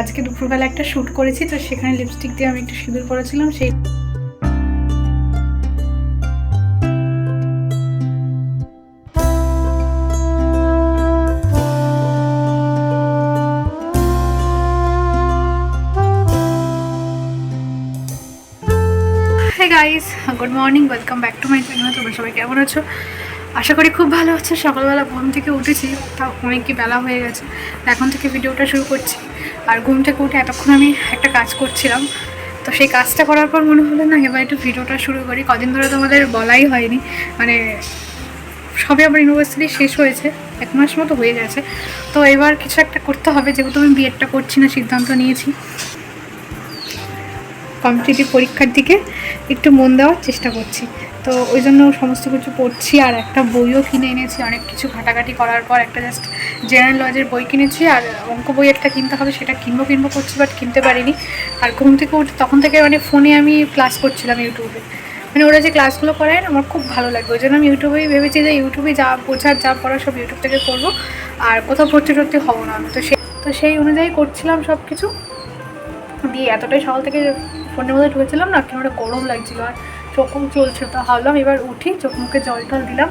আজকে দুপুরবেলা একটা শ্যুট করেছি, তো সেখানে লিপস্টিক দিয়ে আমি একটু সিঁদুর পরেছিলাম, সেই guys good morning welcome back to my channel তোমরা সবাই কেমন আছো? আশা করি খুব ভালো হচ্ছে সকালবেলা ঘুম থেকে উঠেছি, তাও অনেক কি বেলা হয়ে গেছে। এখন থেকে ভিডিওটা শুরু করছি। আর ঘুম থেকে উঠে এতক্ষণ আমি একটা কাজ করছিলাম। তো সেই কাজটা করার পর মনে হলো, না, এবার একটু ভিডিওটা শুরু করি। কদিন ধরে তোমাদের বলাই হয়নি। মানে সবে আমার ইউনিভার্সিটি শেষ হয়েছে, এক মাস মতো হয়ে গেছে। তো এবার কিছু একটা করতে হবে, যেহেতু আমি বিএডটা করছি না, সিদ্ধান্ত নিয়েছি। কম্পিটিটিভ পরীক্ষার দিকে একটু মন দেওয়ার চেষ্টা করছি। তো ওই জন্য সমস্ত কিছু পড়ছি আর একটা বইও কিনে এনেছি, অনেক কিছু ঘাটাঘাটি করার পর একটা জাস্ট জেনারেল নলেজের বই কিনেছি আর অঙ্ক বই একটা কিনতে হবে, সেটা কিনবো কিনবো করছি বাট কিনতে পারিনি। আর ঘুম থেকে উঠে, তখন থেকে মানে ফোনে আমি ক্লাস করছিলাম ইউটিউবে মানে ওরা যে ক্লাসগুলো করায় না, আমার খুব ভালো লাগবে ওই জন্য আমি ইউটিউবেই ভেবেছি যে ইউটিউবে যা বোঝার, যা পড়া সব ইউটিউব থেকে করব আর কোথাও ভর্তি টর্তি হব না আমি। তো সেই তো সেই অনুযায়ী করছিলাম সব কিছু। দিয়ে এতটাই সকাল থেকে ফোনের মধ্যে ঢুকেছিলাম না, কেমন গরম লাগছিল। আর চোখও চলছে তো ভাবলাম, এবার উঠি, চোখ মুখে জল টল দিলাম,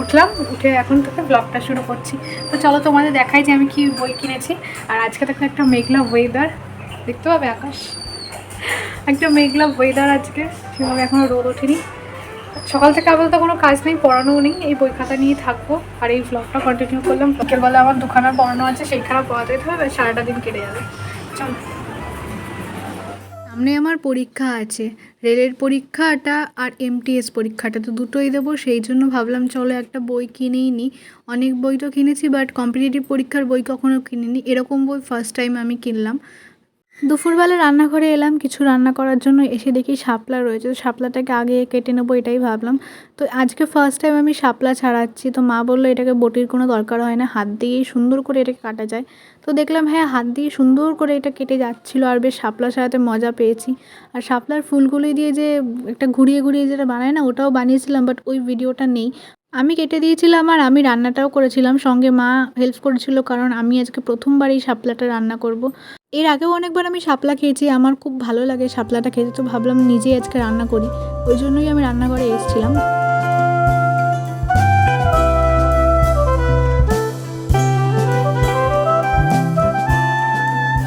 উঠলাম, উঠে এখন থেকে ব্লগটা শুরু করছি। তো চলো তোমাদের দেখাই যে আমি কি বই কিনেছি। আর আজকে দেখো একটা মেঘলা ওয়েদার দেখতে পাবে আকাশ? একটা মেঘলা ওয়েদার আজকে, সেভাবে এখনও রোদ ওঠেনি। সকাল থেকে আপাতত কোনো কাজ নেই, পড়ানোও নেই, এই বই খাতা নিয়ে থাকব। আর এই ব্লগটা কন্টিনিউ করলাম। বিকেলবেলা আমার দুখানার পড়ানো আছে, সেইখানে পড়াতে হবে, সারাটা দিন কেটে যাবে। চলো। সামনে আমার পরীক্ষা আছে। রেলের পরীক্ষাটা আর এমটিএস পরীক্ষাটা তো দুটোই দেবো। সেই জন্য ভাবলাম, চলো একটা বই কিনেই নিই অনেক বই তো কিনেছি বাট কম্পিটিটিভ পরীক্ষার বই কখনও কিনিনি। এরকম বই ফার্স্ট টাইম আমি কিনলাম। দুপুরবেলা রান্নাঘরে এলাম, কিছু রান্না করার জন্য এসে দেখি শাপলা রয়েছে। তো শাপলাটাকে আগে কেটে নেব এটাই ভাবলাম। তো আজকে ফার্স্ট টাইম আমি শাপলা ছাড়াচ্ছি। তো মা বলল, এটাকে বটির কোনো দরকার হয় না, হাত দিয়েই সুন্দর করে এটাকে কাটা যায়। তো দেখলাম হ্যাঁ হাত দিয়ে সুন্দর করে এটা কেটে যাচ্ছিল আর বেশ শাপলা ছাড়াতে মজা পেয়েছি। আর শাপলার ফুলগুলি দিয়ে যে একটা ঘুরিয়ে ঘুরিয়ে যেটা বানায় না, ওটাও বানিয়েছিলাম বাট ওই ভিডিওটা নেই। আমি কেটে দিয়েছিলাম আর আমি রান্নাটাও করেছিলাম। সঙ্গে মা হেল্প করেছিল, কারণ আমি আজকে প্রথমবার এই শাপলাটা রান্না করব। এর আগেও অনেকবার আমি শাপলা খেয়েছি, আমার খুব ভালো লাগে শাপলাটা খেতে, তো ভাবলাম নিজেই আজকে রান্না করি। ওই জন্যই আমি রান্নাঘরে এসেছিলাম।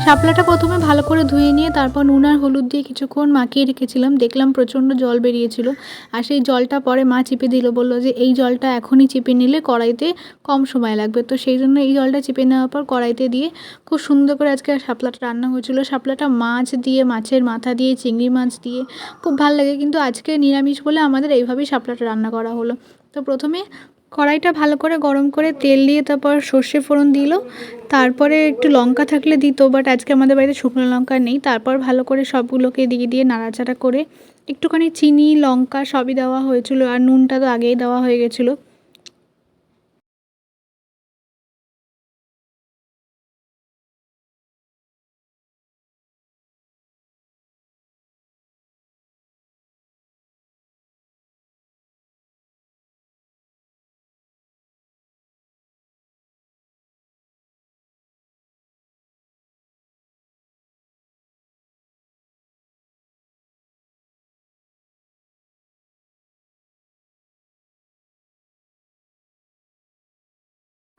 শাপলাটা প্রথমে ভালো করে ধুয়ে নিয়ে তারপর নুন আর হলুদ দিয়ে কিছুক্ষণ মাখিয়ে রেখেছিলাম। দেখলাম প্রচণ্ড জল বেরিয়েছিল। আর সেই জলটা পরে মা চিপে দিল, বলল যে, এই জলটা এখনই চিপে নিলে কড়াইতে কম সময় লাগবে। তো সেই জন্য এই জলটা চিপে নেওয়ার পর কড়াইতে দিয়ে খুব সুন্দর করে আজকে শাপলাটা রান্না হয়েছিল। শাপলাটা মাছ দিয়ে, মাছের মাথা দিয়ে, চিংড়ি মাছ দিয়ে খুব ভালো লাগে। কিন্তু আজকে নিরামিষ বলে আমাদের এইভাবেই শাপলাটা রান্না করা হলো। তো প্রথমে কড়াইটা ভালো করে গরম করে তেল দিয়ে তারপর সর্ষে ফোড়ন দিল। তারপরে একটু লঙ্কা থাকলে দিত বাট আজকে আমাদের বাড়িতে শুকনো লঙ্কা নেই। তারপর ভালো করে সবগুলোকে দিয়ে দিয়ে নাড়াচাড়া করে একটুখানি চিনি, লঙ্কা সবই দেওয়া হয়েছিল, আর নুনটা তো আগেই দেওয়া হয়ে গেছিল।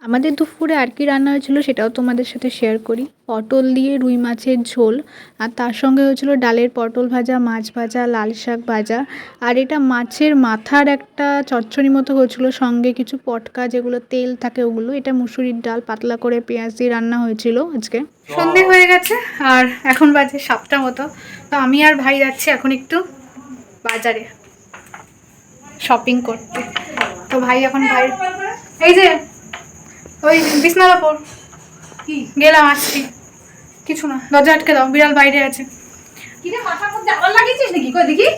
আমাদের দুপুরে আর কি রান্না হয়েছিল সেটাও তোমাদের সাথে শেয়ার করি। পটল দিয়ে রুই মাছের ঝোল, আর তার সঙ্গে হয়েছিল ডালের পটল ভাজা, মাছ ভাজা, লাল শাক ভাজা। আর এটা মাছের মাথার একটা চচ্চড়ি মতো হয়েছিল, সঙ্গে কিছু পটকা যেগুলো তেল থাকে ওগুলো। এটা মুসুরির ডাল, পাতলা করে পেঁয়াজ দিয়ে রান্না হয়েছিল আজকে। সন্ধে হয়ে গেছে, আর এখন বাজে সাতটা মতো। তো আমি আর ভাই যাচ্ছি এখন একটু বাজারে শপিং করতে। তো ভাই এখন ভাই এই যে ওই বিছনার ওপর। কি? গেলাম আসছি কিছু না দরজা আটকে দাও বিড়াল বাইরে আছে। কিরে মাথার মধ্যে আবার লাগিয়েছিস নাকি? কই দেখি।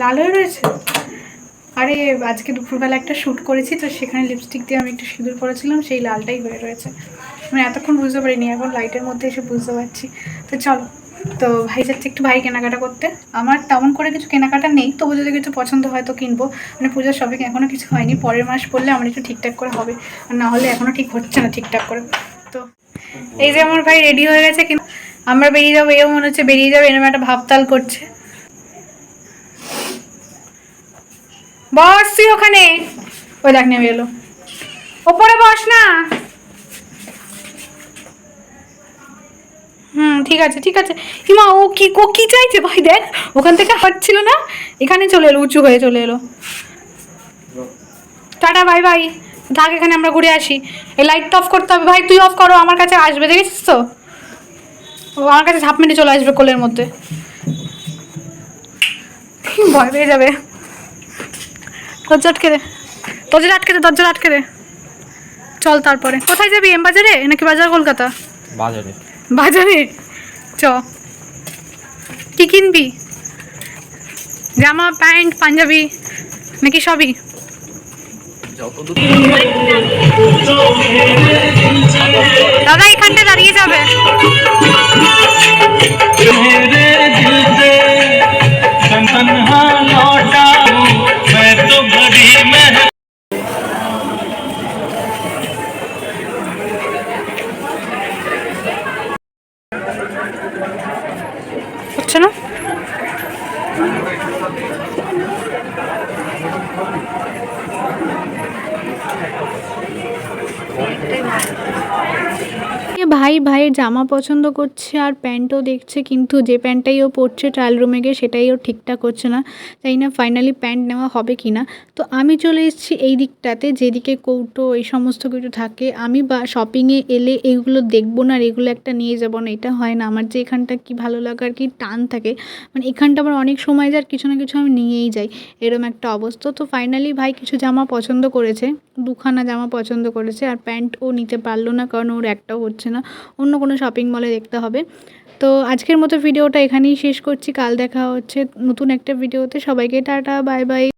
লাল হয়ে রয়েছে। আরে আজকে দুপুরবেলা একটা শ্যুট করেছি তো সেখানে লিপস্টিক দিয়ে আমি একটু সিঁদুর পরেছিলাম সেই লালটাই হয়ে রয়েছে। মানে এতক্ষণ বুঝতে পারিনি এখন লাইটের মধ্যে এসে বুঝতে পারছি। তো চলো তো ভাই যাচ্ছে একটু ভাই কেনাকাটা করতে। আমার তেমন করে কিছু কেনাকাটা নেই, তবু যদি কিছু পছন্দ হয় তো কিনবো। মানে পূজার শপিং এখনও কিছু হয়নি, পরের মাস পড়লে আমার একটু ঠিকঠাক করে হবে। আর না হলে এখনও ঠিক হচ্ছে না ঠিকঠাক করে। তো এই যে আমার ভাই রেডি হয়ে গেছে কিন্তু আমরা বেরিয়ে যাব, এও মনে হচ্ছে বেরিয়ে যাবে এরকম একটা ভাবতাল করছে। বস তুই ওখানে। ওই দেখ নেমে এলো। ওপরে বস না। হুম, ঠিক আছে ঠিক আছে। হিমা ও কি ও কি চাইছে? ভাই, দেখ, ওখান থেকে হাঁটছিল না? এখানে চলে এলো, উঁচু হয়ে চলে এলো। টাটা, বাই বাই। থাক, এখানে আমরা ঘুরে আসি। এই লাইটটা অফ করতে হবে। ভাই, তুই অফ করো, আমার কাছে আসবে, দেখেছিস তো? ও আমার কাছে ঝাপ মেরে চলে আসবে কোলের মধ্যে। ভয় পেয়ে যাবে। দরজা আটকে দে। দরজা আটকে দে দরজা আটকে দে। চল তারপরে। কোথায় যাবি? এম বাজারে? নাকি বাজার কলকাতা? বাজারে। বাজারে চ। কি কিনবি? জামা প্যান্ট পাঞ্জাবি নাকি সবই? দাদা এখানটা দাঁড়িয়ে যাবে। ভাই ভাইয়ের জামা পছন্দ করছে আর প্যান্টও দেখছে, কিন্তু যে প্যান্টটাই ও পরছে ট্রায়াল রুমে গিয়ে সেটাই ও ঠিকঠাক করছে না। তাই না ফাইনালি প্যান্ট নেওয়া হবে কি না। তো আমি চলে এসেছি এই দিকটাতে, যেদিকে কৌটো, এই সমস্ত কিছু থাকে। আমি বা শপিংয়ে এলে এইগুলো দেখব না আর এগুলো একটা নিয়ে যাব না, এটা হয় না। আমার যে এখানটা কি ভালো লাগার কি টান থাকে। মানে এখানটা আমার অনেক সময় যার কিছু না কিছু আমি নিয়েই যাই, এরম একটা অবস্থা। তো ফাইনালি ভাই কিছু জামা পছন্দ করেছে, দুখানা জামা পছন্দ করেছে আর প্যান্ট ও নিতে পারল না, কারণ ওর একটাও হচ্ছে না, অন্য কোনো শপিং মলে দেখতে হবে। তো আজকের মতো ভিডিওটা এখানেই শেষ করছি। কাল দেখা হচ্ছে নতুন একটা ভিডিওতে। সবাইকে টাটা বাই বাই